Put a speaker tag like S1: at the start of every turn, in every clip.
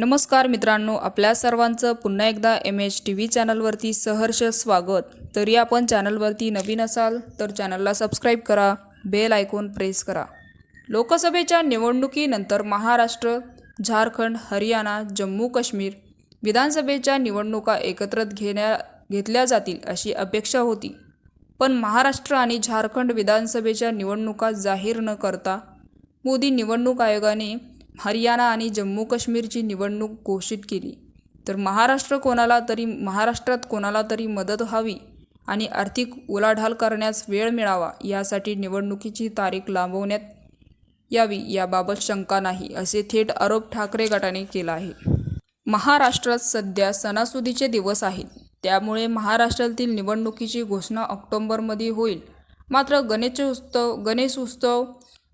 S1: नमस्कार मित्रांनो आपल्या सर्वांचं पुन्हा एकदा एम एच टी व्ही चॅनलवरती सहर्ष स्वागत. तरी आपण चॅनलवरती नवीन असाल तर चॅनलला सबस्क्राईब करा बेल आयकॉन प्रेस करा. लोकसभेच्या निवडणुकीनंतर महाराष्ट्र झारखंड हरियाणा जम्मू काश्मीर विधानसभेच्या निवडणुका एकत्र घेण्या घेतल्या जातील अशी अपेक्षा होती. पण महाराष्ट्र आणि झारखंड विधानसभेच्या निवडणुका जाहीर न करता मोदी निवडणूक आयोगाने हरियाणा आणि जम्मू काश्मीरची निवडणूक घोषित केली. तर महाराष्ट्र कोणाला तरी महाराष्ट्रात कोणाला तरी मदत हवी आणि आर्थिक उलाढाल करण्यास वेळ मिळावा यासाठी निवडणुकीची तारीख लांबवण्यात यावी याबाबत शंका नाही असे थेट आरोप ठाकरे गटाने केला आहे. महाराष्ट्रात सध्या सणासुदीचे दिवस आहेत. त्यामुळे महाराष्ट्रातील निवडणुकीची घोषणा ऑक्टोंबरमध्ये होईल. मात्र गणेशोत्सव गणेशोत्सव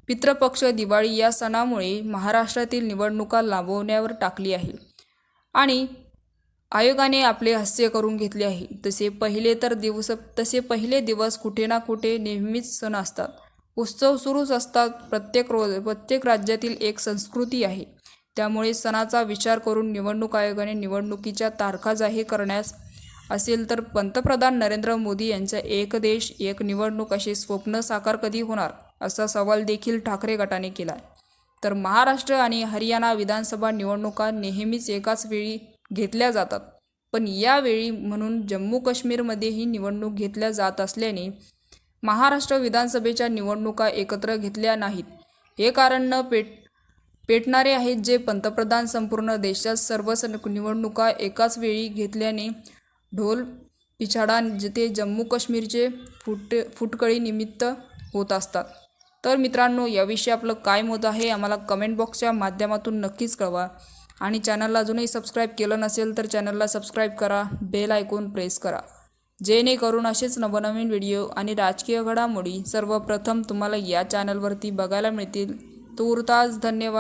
S1: पितृपक्ष दिवाळी या सणामुळे महाराष्ट्रातील निवडणुका लांबवण्यावर टाकली आहे. आणि आयोगाने आपले हास्य करून घेतले आहे. तसे पहिले तर दिवस तसे पहिले दिवस कुठे ना कुठे नेहमीच सण असतात. उत्सव सुरूच असतात. प्रत्येक रोज प्रत्येक राज्यातील एक संस्कृती आहे. त्यामुळे सणाचा विचार करून निवडणूक आयोगाने निवडणुकीच्या तारखा जाहीर करण्यास असेल तर पंतप्रधान नरेंद्र मोदी यांच्या एक देश एक निवडणूक असे स्वप्न साकार कधी होणार असा सवाल देखील ठाकरे गटाने केला तर महाराष्ट्र आणि हरियाणा विधानसभा निवडणुका नेहमीच एकाच वेळी घेतल्या जातात. पण यावेळी म्हणून जम्मू काश्मीरमध्येही निवडणूक घेतल्या जात असल्याने महाराष्ट्र विधानसभेच्या निवडणुका एकत्र घेतल्या नाहीत. हे कारण न पेट पेटणारे आहेत जे पंतप्रधान संपूर्ण देशात सर्व निवडणुका एकाच वेळी घेतल्याने ढोल पिछाडा जिथे जम्मू काश्मीरचे फुट फुटकळी निमित्त होत असतात. तर मित्रांनो याविषयी आपलं काय मत आहे आम्हाला कमेंट बॉक्सच्या माध्यमातून नक्कीच कळवा. आणि चॅनलला अजूनही सबस्क्राईब केलं नसेल तर चॅनलला सबस्क्राईब करा बेल आयकॉन प्रेस करा. जेणेकरून असेच नवनवीन व्हिडिओ आणि राजकीय घडामोडी सर्वप्रथम तुम्हाला या चॅनलवरती बघायला मिळतील. तूर्तास धन्यवाद.